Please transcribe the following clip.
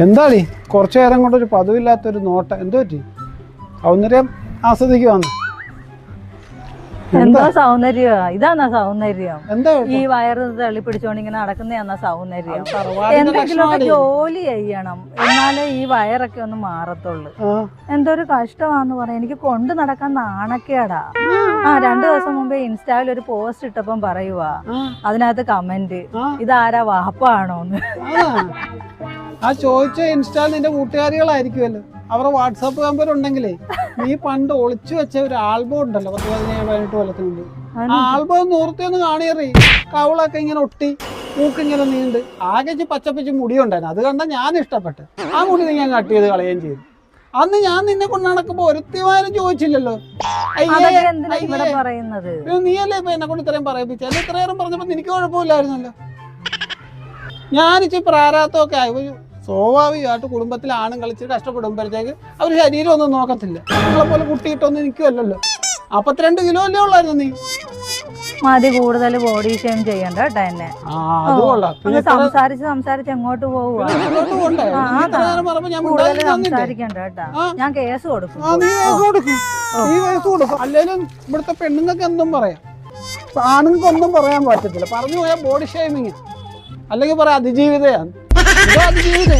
എന്താടി? കുറച്ചു നേരം കൊണ്ട് ഒരു പതിവില്ലാത്തൊരു നോട്ട. എന്തോ പറ്റി? സൗന്ദര്യം ആസ്വദിക്കുവാന്ന്. എന്താ സൗന്ദര്യം. ഇതാന്നാ സൗന്ദര്യം. എന്താ ഈ വയറ് തള്ളി പിടിച്ചോണ്ട് ഇങ്ങനെ നടക്കുന്നതാന്നാ സൗന്ദര്യം എന്തെങ്കിലും. ജോലി ചെയ്യണം. എന്നാലേ ഈ വയറൊക്കെ ഒന്ന് മാറത്തുള്ളൂ. എന്തൊരു കഷ്ടമാന്ന് പറയാം. എനിക്ക് കൊണ്ട് നടക്കാൻ നാണക്കേടാ. ആ. രണ്ടു ദിവസം മുമ്പേ ഇൻസ്റ്റായിൽ ഒരു പോസ്റ്റ് ഇട്ടപ്പം പറയുവാ. അതിനകത്ത് കമന്റ്. ഇതാരാ വാപ്പാണോന്ന്. ആ. ചോദിച്ച ഇൻസ്റ്റാൾ നിന്റെ കൂട്ടുകാരികളായിരിക്കുമല്ലോ. അവരുടെ വാട്സാപ്പ് നമ്പർ ഉണ്ടെങ്കിലേ നീ പണ്ട് ഒളിച്ചു വെച്ച ഒരു ആൽബം ഉണ്ടല്ലോ പത്ത് പതിനേഴ് പതിനെട്ട് കൊല്ലത്തിനുണ്ട് ആ ആൽബം നൂർത്തി ഒന്ന് കാണിയറി. കവളൊക്കെ ഇങ്ങനെ ഒട്ടി മൂക്കിങ്ങനെ നീണ്ട് ആകെ ഇച്ചിരി പച്ചപ്പിച്ച് മുടിയുണ്ടായിരുന്നു അത് കണ്ട ഞാൻ ഇഷ്ടപ്പെട്ട്. ആ മുടി നീ ഞാൻ കട്ട് ചെയ്ത് കളയുകയും ചെയ്തു. അന്ന് ഞാൻ നിന്നെ കൊണ്ട് നടക്കുമ്പോ ഒരുത്തിമാരും ചോദിച്ചില്ലല്ലോ. നീയല്ലേ ഇപ്പൊ എന്നെ കൊണ്ട് ഇത്രയും പറയിപ്പിച്ചു? അല്ലെ ഇത്രയേറെ പറഞ്ഞപ്പോ നിനക്ക് കുഴപ്പമില്ലായിരുന്നല്ലോ? ഞാനിച്ച് പ്രാരാത്തമൊക്കെ ആയി. സ്വാഭാവികമായിട്ട് കുടുംബത്തിൽ ആണും കളിച്ച് കഷ്ടപ്പെടുമ്പോഴത്തേക്ക് അവർ ശരീരം ഒന്നും നോക്കത്തില്ല. നിങ്ങളെ പോലെ കുട്ടിയിട്ടൊന്നും നിൽക്കുമല്ലോ അപ്പത്തിരണ്ട് കിലോ അല്ലേ ഉള്ളായിരുന്നു നീ? മതി കൂടുതൽ ബോഡി ഷെയിം ചെയ്യണ്ട കേട്ടോ എന്നെ. സംസാരിച്ച് സംസാരിച്ച് എങ്ങോട്ട് പോവുക? കൂടുതൽ? സംസാരിക്കണ്ട കേട്ടാ. ഞാൻ കേസ് കൊടുക്കും. അല്ലേലും ഇവിടുത്തെ പെണ്ണുങ്ങൾക്ക് എന്തും പറയാം. ആണുങ്ങൾക്ക് ഒന്നും പറയാൻ പറ്റത്തില്ല. പറഞ്ഞു പോയാൽ ബോഡി ഷേമിങ് അല്ലെങ്കിൽ പറയാം അതിജീവിതയാണ്. അതിജീവിത അതിജീവിതം